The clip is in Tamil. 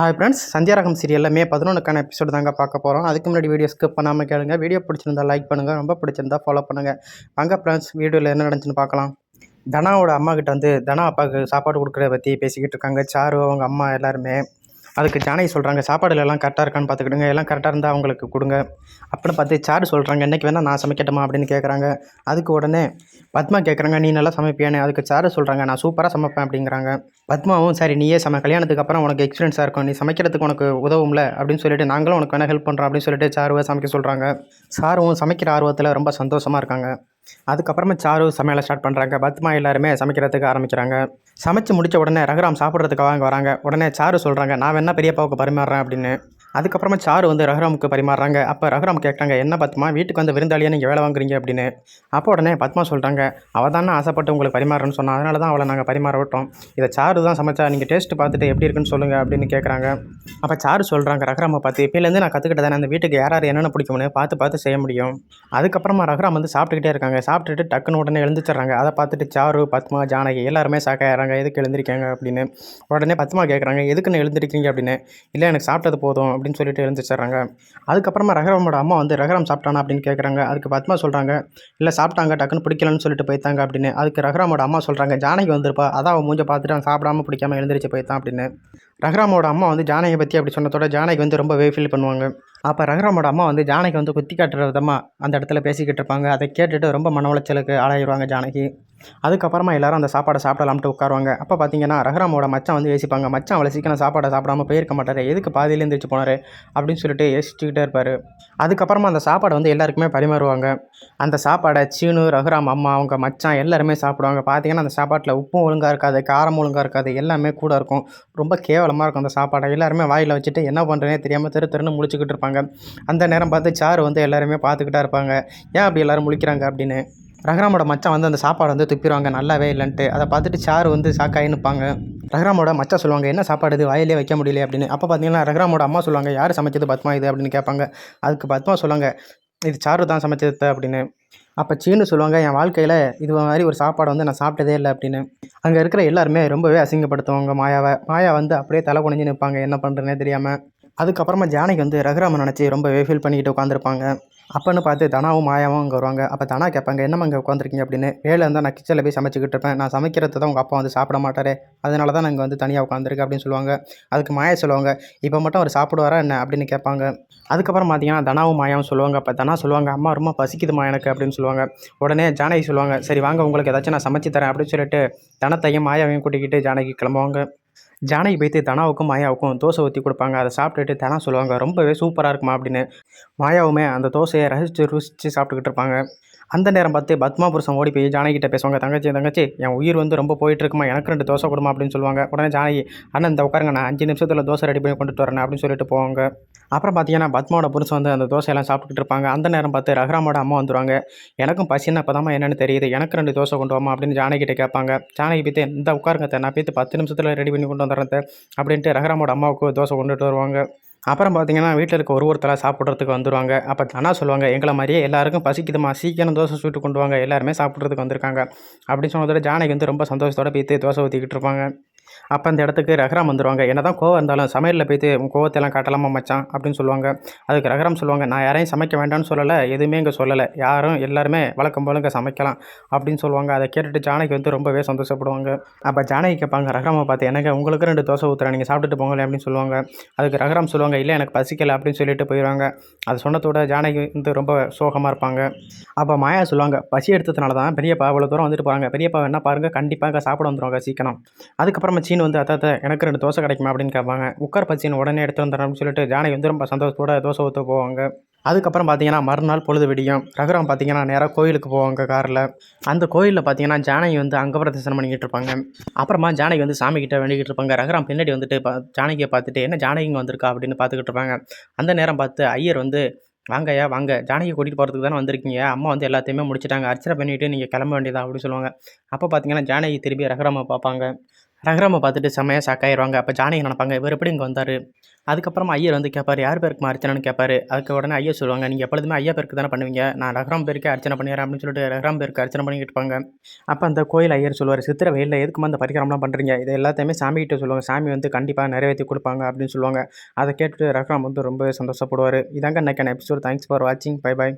ஹாய் ஃப்ரெண்ட்ஸ் சந்தியாரகம் சீரியலில் மே பதினொன்றுக்கான எபிசோடு தாங்க பார்க்க போகிறோம் அதுக்கு முன்னாடி வீடியோ ஸ்கிப் பண்ணாமல் கேளுங்க. வீடியோ பிடிச்சிருந்தா லைக் பண்ணுங்கள் ரொம்ப பிடிச்சிருந்தா ஃபாலோ பண்ணுங்கள் வாங்க ஃப்ரெண்ட்ஸ் வீடியோவில் என்ன நடந்துச்சுன்னு பார்க்கலாம். தனாவோட அம்மா கிட்ட வந்து தனா அப்பாவுக்கு சாப்பாடு கொடுக்குறத பற்றி பேசிக்கிட்டு இருக்காங்க. சாரு அவங்க அம்மா எல்லாருமே. அதுக்கு ஜானகி சொல்கிறாங்க சாப்பாடுல எல்லாம் கரெக்டாக இருக்கான்னு பார்த்துக்கிடுங்க எல்லாம் கரெக்டாக இருந்தால் அவங்களுக்கு கொடுங்க. அப்படின்னு பார்த்து சாரு சொல்கிறாங்க என்றைக்கு வேணால் நான் சமைக்கட்டுமா? அப்படின்னு கேட்குறாங்க அதுக்கு உடனே பத்மா கேட்குறாங்க நீ நல்லா சமைப்பியானே அதுக்கு சாரு சொல்கிறாங்க நான் சூப்பராக சமைப்பேன் அப்படிங்கிறாங்க. பத்மாவும் சரி நீயே சம. கல்யாணத்துக்கு அப்புறம் உனக்கு எக்ஸ்பீரியன்ஸாக இருக்கும். நீ சமைக்கிறதுக்கு உனக்கு உதவும்ல? அப்படின்னு சொல்லிட்டு நாங்களும் உனக்கு வேணால் ஹெல்ப் பண்ணுறோம் அப்படின்னு சொல்லிட்டு சாருவை சமைக்க சொல்கிறாங்க சாருவும் சமைக்கிற ஆர்வத்தில் ரொம்ப சந்தோஷமாக இருக்காங்க. அதுக்கப்புறமா சாரு சமையலை ஸ்டார்ட் பண்ணுறாங்க பத்மா எல்லாருமே சமைக்கிறதுக்கு ஆரம்பிக்கிறாங்க. சமைச்சு முடித்த உடனே ரகுராம் சாப்பிட்றதுக்காக வராங்க. உடனே சாரு சொல்கிறாங்க நான் வேணா பெரியப்பாவுக்கு பரிமாறுறேன் அப்படின்னு. அதுக்கப்புறமா சாரு வந்து ரகுராமுக்கு பரிமாறுறாங்க. அப்போ ரகுராம் கேட்குறாங்க என்ன பத்மா வீட்டுக்கு வந்து விருந்தாளியாக நீங்கள் வேலை வாங்குறீங்க? அப்படின்னு. அப்போ உடனே பத்மா சொல்கிறாங்க அவள் தானே ஆசைப்பட்டு உங்களுக்கு பரிமாறணும்னு சொன்னால் அதனால தான் அவளை நாங்கள் பரிமாற விட்டோம். இதை சாரு தான் சமைச்சா நீங்கள் டேஸ்ட் பார்த்துட்டு எப்படி இருக்குன்னு சொல்லுங்கள் அப்படின்னு கேட்குறாங்க அப்போ சாரு சொல்கிறாங்க ரகுராமை பார்த்து இப்போலேருந்து நான் கற்றுக்கிட்டு தானே அந்த வீட்டுக்கு யார் யார் என்னென்ன பிடிக்கும்னு பார்த்து பார்த்து செய்ய முடியும். அதுக்கப்புறமா ரகுராம் வந்து சாப்பிட்டுக்கிட்டே இருக்காங்க. சாப்பிட்டுட்டு டக்குன்னு உடனே எழுந்துச்சிட்றாங்க அதை பார்த்துட்டு சாரு பத்மா ஜானகி எல்லாருமே சாக்காயிறாங்க எதுக்கு எழுந்திருக்காங்க? அப்படின்னு. உடனே பத்மா கேட்குறாங்க எதுக்குன்னு எழுந்திருக்கீங்க அப்படின்னு. இல்லை எனக்கு சாப்பிட்டது போதும். அப்படின்னு சொல்லிட்டு எழுந்துச்சிடுறாங்க அதுக்கப்புறமா ரகுராமோட அம்மா வந்து ரகராம் சாப்பிட்டானா அப்படின்னு கேட்குறாங்க அதுக்கு பத்மா சொல்கிறாங்க இல்லை சாப்பிட்டாங்க டக்குன்னு பிடிக்கலன்னு சொல்லிட்டு போய்த்தாங்க அப்படின்னு. அதுக்கு ரகுராமோட அம்மா சொல்கிறாங்க ஜானகி வந்திருப்பா அதான் அவன் மூஞ்ச பார்த்துட்டு அவன் சாப்பிடாம பிடிக்காம எழுந்திரிச்சு போய்த்தான் அப்படின்னு. ரகுராமோட அம்மா வந்து ஜானகி பற்றி அப்படி சொன்னதோட ஜானகி வந்து ரொம்ப ஃபீல் பண்ணுவாங்க. அப்போ ரகுராமோட அம்மா வந்து ஜானகி வந்து குத்தி காட்டுற விதமாக அந்த இடத்துல பேசிக்கிட்டு இருப்பாங்க. அதை கேட்டுட்டு ரொம்ப மன உளைச்சலுக்கு ஆளாயிருவாங்க ஜானகி. அதுக்கப்புறமா எல்லாரும் அந்த சாப்பாடை சாப்பிடலாம்ட்டு உட்காருவாங்க. அப்போ பார்த்தீங்கன்னா ரகுராமோட மச்சான் வந்து யோசிப்பாங்க மச்சான் அவ்வளோ சீக்கிரம் சாப்பாடை சாப்பிடாம போயிருக்க மாட்டார் எதுக்கு பாதியில எழுந்திரிச்சு போனார்? அப்படின்னு சொல்லிட்டு யோசிச்சுக்கிட்டே இருப்பார். அதுக்கப்புறமா அந்த சாப்பாடை வந்து எல்லாருக்குமே பரிமாறுவாங்க. அந்த சாப்பாடை சீனு ரகுராம் அம்மா அவங்க மச்சான் எல்லாருமே சாப்பிடுவாங்க. பார்த்தீங்கன்னா அந்த சாப்பாட்டில் உப்பும் ஒழுங்காக இருக்காது காரம் ஒழுங்காக இருக்காது எல்லாமே கூட இருக்கும். ரொம்ப கேவலமாக இருக்கும் அந்த சாப்பாடை. எல்லாருமே வாயில் வச்சுட்டு என்ன பண்ணுறேனே தெரியாமல் தெரு தெருன்னு முழிச்சிக்கிட்டு இருப்பாங்க. அந்த நேரம் பார்த்து சாரு வந்து எல்லாருமே பார்த்துக்கிட்டா இருப்பாங்க. ஏன் அப்படி எல்லாரும் முழிக்கிறாங்க? அப்படின்னு. ரஹ்ராமோட மச்சான் வந்து அந்த சாப்பாடு வந்து துப்பிடுவாங்க நல்லாவே இல்லைன்ட்டு. அதை பார்த்துட்டு சாரு வந்து சாக்காயி நிற்பாங்க. ரகுராமோட மச்சான் சொல்லுவாங்க என்ன சாப்பாடு இது? வாயிலே வைக்க முடியல அப்படின்னு. அப்போ பார்த்தீங்கன்னா ரகுராமோட அம்மா சொல்லுவாங்க யார் சமைச்சது பத்மா இது? அப்படின்னு கேட்பாங்க. அதுக்கு பத்மா சொல்லுவாங்க இது சாரு தான் சமைச்சது அப்படின்னு. அப்போ சீனு சொல்லுவாங்க என் வாழ்க்கையில் இது மாதிரி ஒரு சாப்பாடு வந்து நான் சாப்பிட்டதே இல்லை அப்படின்னு. அங்கே இருக்கிற எல்லாருமே ரொம்பவே அசிங்கப்படுத்துவாங்க மாயாவை. மாயா வந்து அப்படியே தலை குனிஞ்சு நிற்பாங்க என்ன பண்ணுறதுனே தெரியாமல் அதுக்கப்புறமா ஜானகி வந்து ரகுராமன் நினச்சி ரொம்பவே ஃபீல் பண்ணிக்கிட்டு உட்காந்துருப்பாங்க அப்போன்னு பார்த்து தனாவும் மாயாவும் அங்கே வருவாங்க. அப்போ தனா கேட்பாங்க என்னம்மா இங்கே உட்காந்துருக்கீங்க அப்படின்னு. வேலை இருந்தால் நான் கிச்சனில் போய் சமைச்சிக்கிட்டு இருப்பேன். நான் சமைக்கிறது தான் உங்கள் அப்பா வந்து சாப்பிட மாட்டாரே. அதனால தான் நான் இங்கே வந்து தனியாக உட்காந்துருக்கேன் அப்படின்னு சொல்லுவாங்க. அதுக்கு மாயா சொல்லுவாங்க இப்போ மட்டும் அவர் சாப்பிடுவாரா என்ன? அப்படின்னு கேட்பாங்க. அதுக்கப்புறம் பார்த்தீங்கன்னா தனாவும் மாயாவும் சொல்லுவாங்க. அப்போ தனா சொல்லுவாங்க அம்மா ரொம்ப பசிக்குதுமா எனக்கு அப்படின்னு சொல்லுவாங்க. உடனே ஜானகி சொல்லுவாங்க சரி வாங்க உங்களுக்கு ஏதாச்சும் நான் சமைச்சு தரேன் அப்படின்னு சொல்லிட்டு தனத்தையும் மாயாவையும் கூட்டிக்கிட்டு ஜானகி கிளம்புவாங்க. ஜானகி போய்த்து தனாவுக்கும் மாயாவுக்கும் தோசை ஊற்றி கொடுப்பாங்க. அதை சாப்பிட்டுட்டு தனா சொல்லுவாங்க ரொம்பவே சூப்பராக இருக்குமா? அப்படின்னு. மாயாவுமே அந்த தோசையை ரசித்து ருசித்து சாப்பிட்டுக்கிட்டு இருப்பாங்க. அந்த நேரம் பார்த்து பத்மா புருஷன் ஓடி போய் ஜானகிட்ட பேசுவாங்க தங்கச்சி தங்கச்சி என் உயிர் வந்து ரொம்ப போயிட்டு இருக்குமா எனக்கு ரெண்டு தோசை கொடுமா அப்படின்னு சொல்லுவாங்க. உடனே ஜானகி அண்ணன் இந்த உட்காருங்க நான் அஞ்சு நிமிஷத்தில் தோசை ரெடி பண்ணி கொண்டுட்டு வரேன் அப்படின்னு சொல்லிட்டு போவாங்க. அப்புறம் பார்த்தீங்கன்னா பத்மாவோட புருஷன் வந்து அந்த தோசையெல்லாம் சாப்பிட்டுட்டு இருப்பாங்க. அந்த நேரம் பார்த்து ரகுராமோட அம்மா வந்துருவாங்க. எனக்கும் பசின்னு அப்போ என்னென்னு தெரியுது. எனக்கு ரெண்டு தோசை கொண்டு வாமா அப்படின்னு ஜானகிட்ட கேட்பாங்க. ஜானகி பீத்து இந்த உட்காருங்க நான் பீத்து பத்து நிமிஷத்தில் ரெடி பண்ணி கொண்டு வந்துடுறேன் அப்படின்ட்டு ரகுராமோட அம்மாவுக்கு தோசை கொண்டுட்டு வருவாங்க. அப்புறம் பார்த்தீங்கன்னா வீட்டில் இருக்க ஒரு ஒருத்தராக சாப்பிட்றதுக்கு வந்துடுவாங்க அப்போ அண்ணா சொல்லுவாங்க எங்களை மாதிரியே எல்லாருக்கும் பசிக்குதுமா சீக்கிரம் தோசை சுட்டு கொண்டு வாங்க. எல்லாருமே சாப்பிட்றதுக்கு வந்திருக்காங்க. அப்படின்னு சொன்னதோட ஜானகி வந்து ரொம்ப சந்தோஷத்தோட பீத்து தோசை ஊற்றிக்கிட்டு இருப்பாங்க. அப்போ அந்த இடத்துக்கு ரகுராம் வந்துடுவாங்க என்ன தான் கோவம் இருந்தாலும் சமையலில் போய்த்து கோவத்தெல்லாம் காட்டலாமா மச்சான்? அப்படின்னு சொல்லுவாங்க. அதுக்கு ரகுராம் சொல்லுவாங்க நான் யாரையும் சமைக்க வேண்டாம்னு சொல்லலை எதுவுமே இங்கே சொல்லலை. யாரும் எல்லாருமே வழக்கம் போல இங்கே சமைக்கலாம். அப்படின்னு சொல்லுவாங்க. அதை கேட்டுட்டு ஜானகி வந்து ரொம்பவே சந்தோஷப்படுவாங்க. அப்போ ஜானகி கேட்பாங்க ரகுராமை பார்த்து எனக்கு உங்களுக்கு ரெண்டு தோசை ஊற்றுறேன் நீங்கள் சாப்பிட்டுட்டு போங்களேன் அப்படின்னு சொல்லுவாங்க. அதுக்கு ரகுராம் சொல்லுவாங்க இல்லை எனக்கு பசிக்கலை அப்படின்னு சொல்லிட்டு போயிடுவாங்க அது சொன்னதோட ஜானகி வந்து ரொம்ப சோகமாக இருப்பாங்க. அப்போ மாயா சொல்லுவாங்க பசி எடுத்ததுனால தான் பெரியப்பா அவ்வளோ தூரம் வந்துட்டு போகிறாங்க பெரியப்பா என்ன பாருங்கள் கண்டிப்பாக சாப்பிட வந்துடுவாங்க சீக்கிரம். அதுக்கப்புறமா சீன் வந்து அத்தாத்த எனக்கு ரெண்டு தோசை கிடைக்குமா அப்படின்னு கேட்பாங்க. உட்கார் பச்சின்னு உடனே எடுத்து வந்துடுறேன்னு சொல்லிட்டு ஜானகி வந்து ரொம்ப சந்தோஷத்தோட தோசை ஊற்ற போவாங்க. அதுக்கப்புறம் பார்த்தீங்கன்னா மறுநாள் பொழுது விடியும். ரகுராம் பார்த்தீங்கன்னா நேராக கோயிலுக்கு போவாங்க காரில். அந்த கோயிலில் பார்த்தீங்கன்னா ஜானகி வந்து அங்க பிரதர்சனம் பண்ணிக்கிட்டு இருப்பாங்க. அப்புறமா ஜானகி வந்து சாமி கிட்ட வேண்டிக்கிட்டு இருப்பாங்க. ரகுராம் பின்னாடி வந்துட்டு பா ஜானகியை பார்த்துட்டு என்ன ஜானகிங்க வந்திருக்கா? அப்படின்னு பார்த்துக்கிட்டு இருப்பாங்க. அந்த நேரம் பார்த்து ஐயர் வந்து வாங்கய்யா வாங்க. ஜானகி கூட்டிகிட்டு போகிறதுக்கு தானே வந்திருக்கீங்க. அம்மா வந்து எல்லாத்தையுமே முடிச்சிட்டாங்க. அர்ச்சனை பண்ணிவிட்டு நீங்கள் கிளம்ப வேண்டியதா? அப்படின்னு சொல்லுவாங்க. அப்போ பார்த்தீங்கன்னா ஜானகி திரும்பி ரகுராமை பார்ப்பாங்க. ரகுராமை பார்த்துட்டு செம்மையாக ஷாக் ஆயிடுவாங்க அப்போ ஜானகி நினைப்பாங்க? இவர் எப்படி இங்கே வந்தார்? அதுக்கப்புறமா ஐயர் வந்து கேட்பார் யார் பேருக்கு அர்ச்சனைன்னு கேட்பாரு அதுக்கு உடனே ஐயா சொல்லுவாங்க நீங்கள் எப்பொழுதுமே ஐயா பேருக்கு தானே பண்ணுவீங்க? நான் ரகுராம் பேருக்கு அர்ச்சனை பண்ணிடுறேன் அப்படின்னு சொல்லிட்டு ரகுராம் பேருக்கு அர்ச்சனை பண்ணிக்கிட்டு இருப்பாங்க. அப்போ அந்த கோயில் ஐயர் சொல்லுவார் சித்திர வெயிலில் எதுக்குமா அந்த பரிகாரம்லாம் பண்ணுறீங்க இது எல்லாத்தையுமே சாமி கிட்ட சொல்லுவாங்க. சாமி வந்து கண்டிப்பாக நிறைவேற்றி கொடுப்பாங்க அப்படின்னு சொல்லுவாங்க. அதை கேட்டுட்டு ரகுராம் வந்து ரொம்ப சந்தோஷப்படுவார். இதாங்க இன்னைக்கான எபிசோட் தேங்க்ஸ் ஃபார் வாட்சிங் பை பை